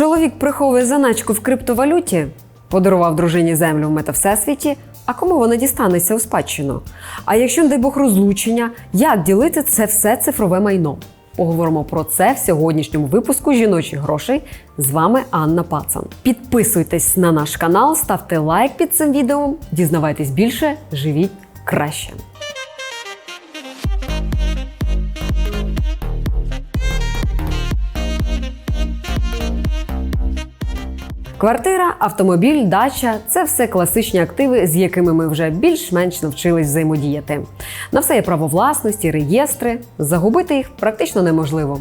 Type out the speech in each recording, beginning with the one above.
Чоловік приховує заначку в криптовалюті, подарував дружині землю в метавсесвіті. А кому вона дістанеться у спадщину? А якщо, не дай Бог, розлучення, як ділити це все цифрове майно? Поговоримо про це в сьогоднішньому випуску жіночих грошей. З вами Анна Пацан. Підписуйтесь на наш канал, ставте лайк під цим відео, дізнавайтесь більше, живіть краще. Квартира, автомобіль, дача це все класичні активи, з якими ми вже більш-менш навчились взаємодіяти. На все є право власності, реєстри. Загубити їх практично неможливо.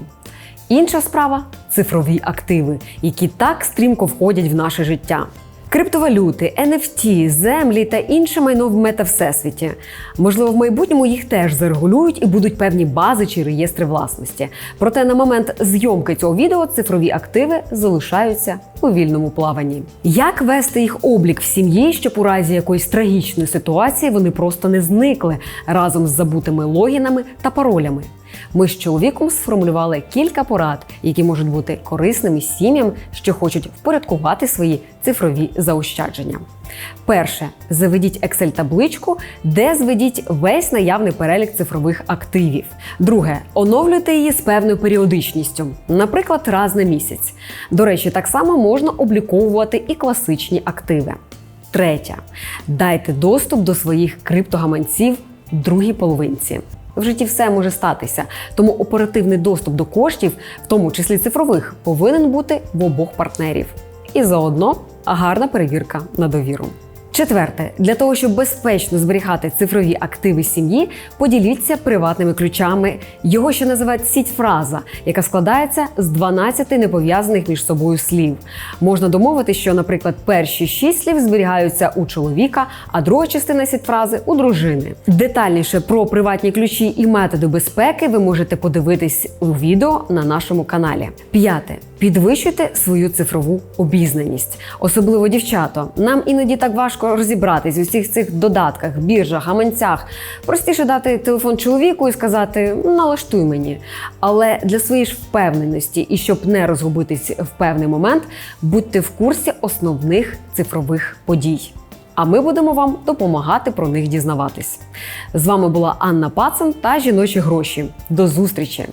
Інша справа цифрові активи, які так стрімко входять в наше життя. Криптовалюти, NFT, землі та інше майно в метавсесвіті. Можливо, в майбутньому їх теж зарегулюють і будуть певні бази чи реєстри власності. Проте на момент зйомки цього відео цифрові активи залишаються у вільному плаванні. Як вести їх облік в сім'ї, щоб у разі якоїсь трагічної ситуації вони просто не зникли разом з забутими логінами та паролями? Ми з чоловіком сформулювали кілька порад, які можуть бути корисними сім'ям, що хочуть впорядкувати свої цифрові заощадження. Перше, заведіть Excel-табличку, де зведіть весь наявний перелік цифрових активів. Друге, оновлюйте її з певною періодичністю, наприклад, раз на місяць. До речі, так само можна обліковувати і класичні активи. Третє, дайте доступ до своїх криптогаманців другій половинці. В житті все може статися, тому оперативний доступ до коштів, в тому числі цифрових, повинен бути в обох партнерів. І заодно гарна перевірка на довіру. Четверте, для того, щоб безпечно зберігати цифрові активи сім'ї, поділіться приватними ключами. Його ще називають сіть фраза, яка складається з 12 непов'язаних між собою слів. Можна домовити, що, наприклад, перші 6 слів зберігаються у чоловіка, а друга частина сіть фрази у дружини. Детальніше про приватні ключі і методи безпеки ви можете подивитись у відео на нашому каналі. П'яте. Підвищуйте свою цифрову обізнаність, особливо дівчата. Нам іноді так важко розібратись у всіх цих додатках, біржах, гаманцях. Простіше дати телефон чоловіку і сказати налаштуй мені. Але для своєї ж впевненості і щоб не розгубитись в певний момент, будьте в курсі основних цифрових подій. А ми будемо вам допомагати про них дізнаватись. З вами була Анна Пацан та жіночі гроші. До зустрічі!